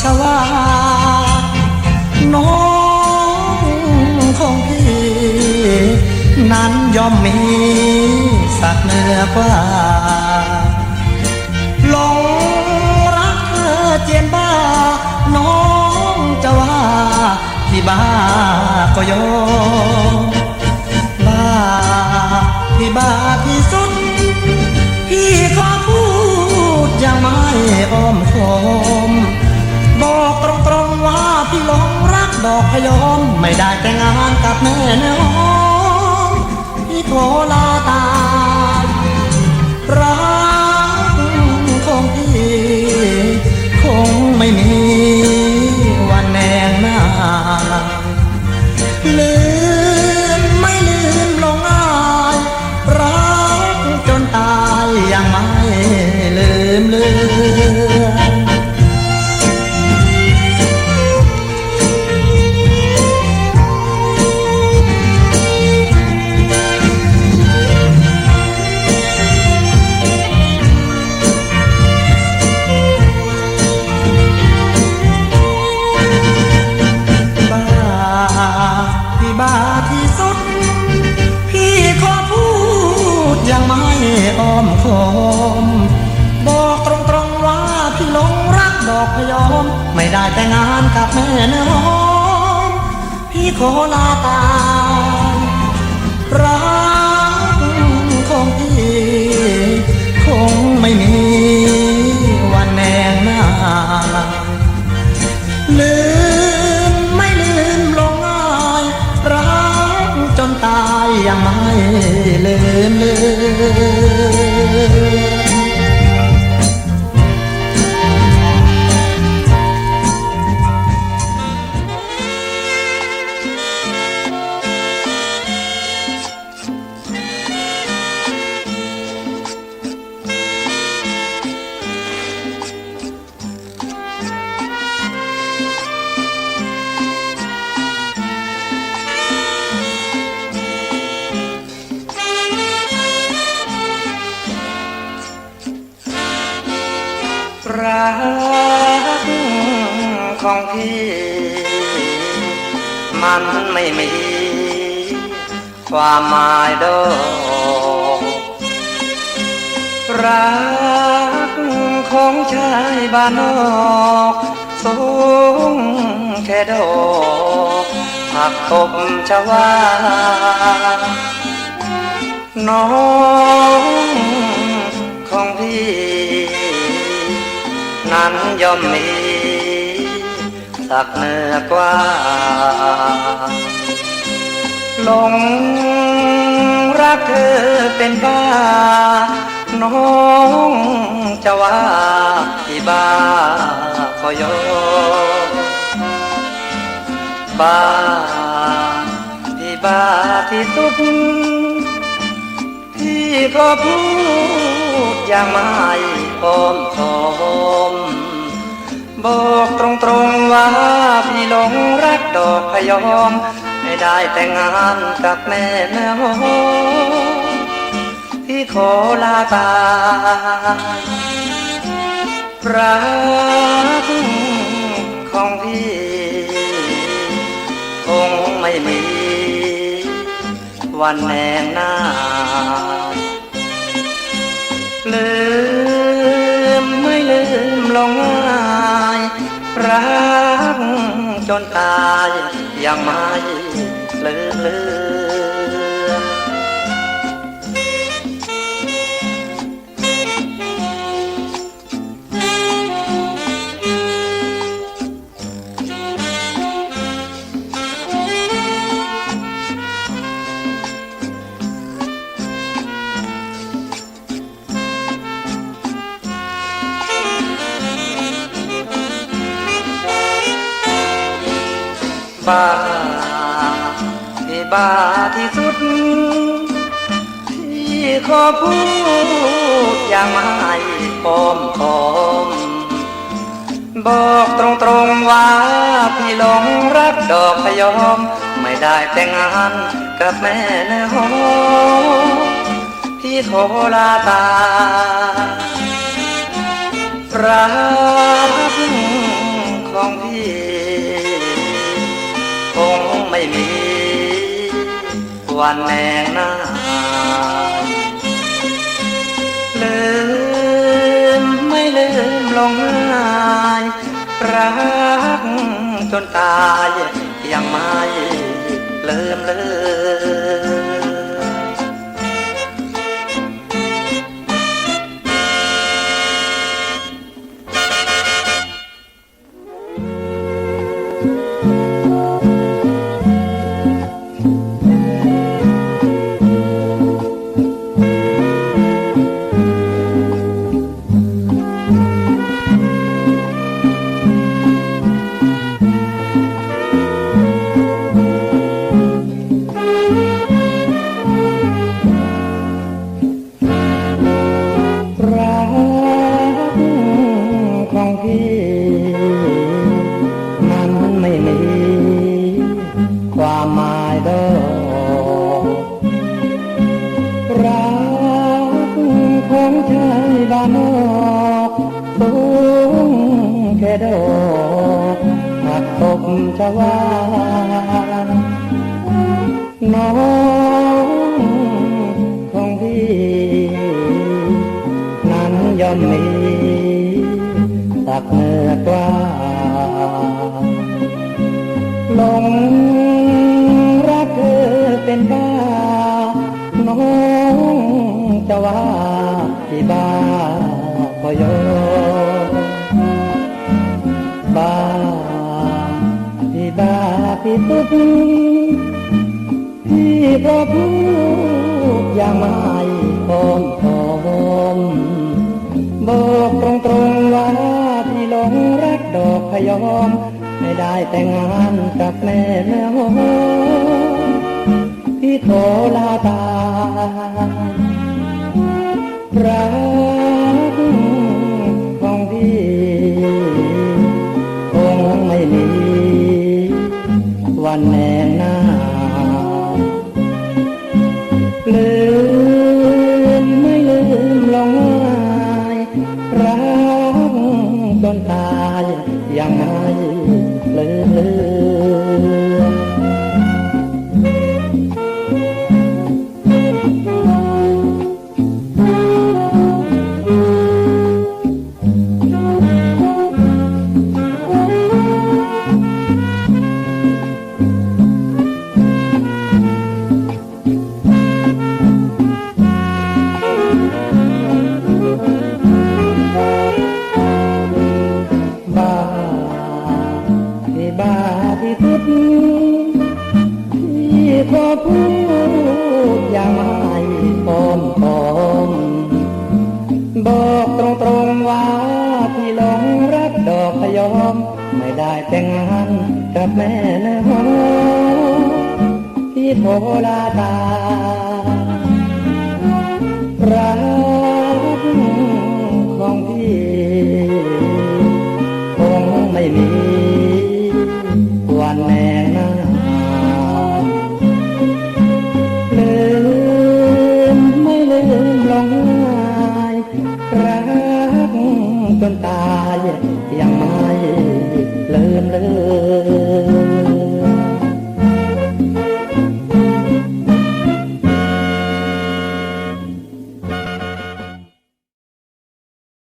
ชวา น้องของพี่ นั้นย่อมมีสักเหนือกว่าหลงรักเธอเจียนบ้า น้องจะว่า ที่บ้าก็ยอมบ้าที่บ้าที่สุด พี่ขอพูดย่างไม่อ้อมคอ ดอกพยอมไม่ได้แต่งงานกับแม่เนื้อ มไม่ได้แต่งงานกับแม่เนื้อหอมพี่ขอลาตายรักของพี่คงไม่มีวันแนงหน้าลืมไม่ลืมลงอายรักจนตายยังไม่ลืมเลือ กของพี่ มันไม่มี ความหมายดอกรักของชายบ้านนอกสูงแค่ดอกผักตบชวาน้องของพี่ นั้นย่อมมีสักเนือกว่า หลงรักเธอเป็นบ้า น้องจะว่าที่บ้าก็ยอมบ้าที่บ้าที่สุดพี่ก็พูดอย่างไม่ อ้อมค้อมบอกตรงๆว่าพี่หลงรักดอกพยอม ไม่ได้แต่งงานกับแม่แม่หอมพี่ขอลาตารักของพี่คงไม่มี วันแนงหน้า รักจนตายยังไม่เลิก บ้าที่บ้าที่สุด ที่ขอพูดอย่างไม่ปลอมคอม บอกตรงๆว่าพี่หลงรักดอกพยอม ไม่ได้แต่งงานกับแม่เนื้อหอมพี่โทรลาตารัก วันแนงหน้าลืมไม่ลืมลงหายรักจนตายยังไม่ลืมเลย พี่มันไม่มีความหมายดอกรักของชายบ้านนอกสูงแค่ดอกหักตกชวา นื้ ยอม ไม่ได้แต่งงานกับแม่แม่หอมพี่โทลาตารักของพี่คงไม่มีวันแน่หน้าลืมไม่ลืมลงง่ายรักจนตาย more. พูดอย่างไม่พร้อมปอมบอกตรงตรงๆว่าที่หลงรักดอกพยอม ไม่ได้แต่งงานกับแม่นะฮะที่โทรลาตา รักจนตายยังไม่เลิมเลย